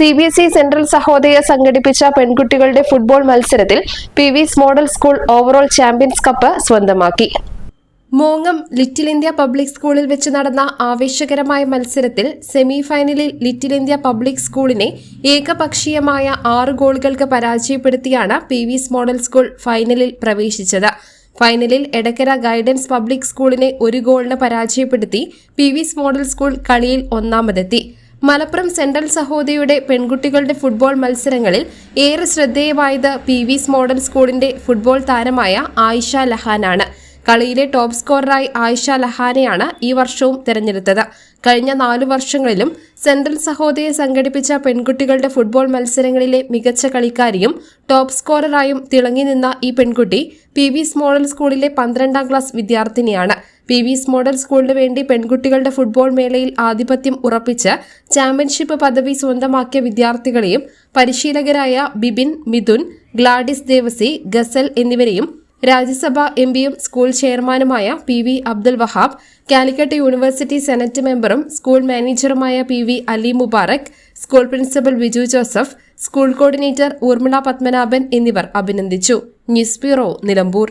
C B S E central Sahodaya സംഘടിപ്പിച്ച പെൺകുട്ടികളുടെ football മത്സരത്തിൽ P V's model school overall champions cup സ്വന്തമാക്കി. മോങ്ങം ലിറ്റിൽ ഇന്ത്യ പബ്ലിക് സ്കൂളിൽ വെച്ച് നടന്ന ആവേശകരമായ മത്സരത്തിൽ സെമിഫൈനലിൽ ലിറ്റിൽ ഇന്ത്യ പബ്ലിക് സ്കൂളിനെ ഏകപക്ഷീയമായ ആറ് ഗോളുകൾക്ക് പരാജയപ്പെടുത്തിയാണ് പി വിസ് മോഡൽ സ്കൂൾ ഫൈനലിൽ പ്രവേശിച്ചത്. ഫൈനലിൽ എടക്കര ഗൈഡൻസ് പബ്ലിക് സ്കൂളിനെ ഒരു ഗോളിന് പരാജയപ്പെടുത്തി പി വിസ് മോഡൽ സ്കൂൾ കളിയിൽ ഒന്നാമതെത്തി. മലപ്പുറം സെൻട്രൽ സഹോദയുടെ പെൺകുട്ടികളുടെ ഫുട്ബോൾ മത്സരങ്ങളിൽ ഏറെ ശ്രദ്ധേയമായത് പി വിസ് മോഡൽ സ്കൂളിന്റെ ഫുട്ബോൾ താരമായ ആയിഷ ലഹാനാണ്. കളിയിലെ ടോപ്പ് സ്കോററായി ആയിഷ ലഹാനെയാണ് ഈ വർഷവും തെരഞ്ഞെടുത്തത്. കഴിഞ്ഞ നാലു വർഷങ്ങളിലും സെൻട്രൽ സഹോദയെ സംഘടിപ്പിച്ച പെൺകുട്ടികളുടെ ഫുട്ബോൾ മത്സരങ്ങളിലെ മികച്ച കളിക്കാരിയും ടോപ്പ് സ്കോററായും തിളങ്ങി നിന്ന ഈ പെൺകുട്ടി പി വിസ് മോഡൽ സ്കൂളിലെ പന്ത്രണ്ടാം ക്ലാസ് വിദ്യാർത്ഥിനിയാണ്. പി വിസ് മോഡൽ സ്കൂളിന് വേണ്ടി പെൺകുട്ടികളുടെ ഫുട്ബോൾ മേളയിൽ ആധിപത്യം ഉറപ്പിച്ച് ചാമ്പ്യൻഷിപ്പ് പദവി സ്വന്തമാക്കിയ വിദ്യാർത്ഥികളെയും പരിശീലകരായ ബിബിൻ മിഥുൻ ഗ്ലാഡിസ് ദേവസി ഗസൽ എന്നിവരെയും രാജ്യസഭാ എം പിയും സ്കൂൾ ചെയർമാനുമായ P V Abdul Wahab Calicut university senate മെമ്പറും school മാനേജറുമായ P V Ali Mubarak school principal Biju Joseph school coordinator Urmila Padmanabhan എന്നിവർ അഭിനന്ദിച്ചു. News bureau Nilambur.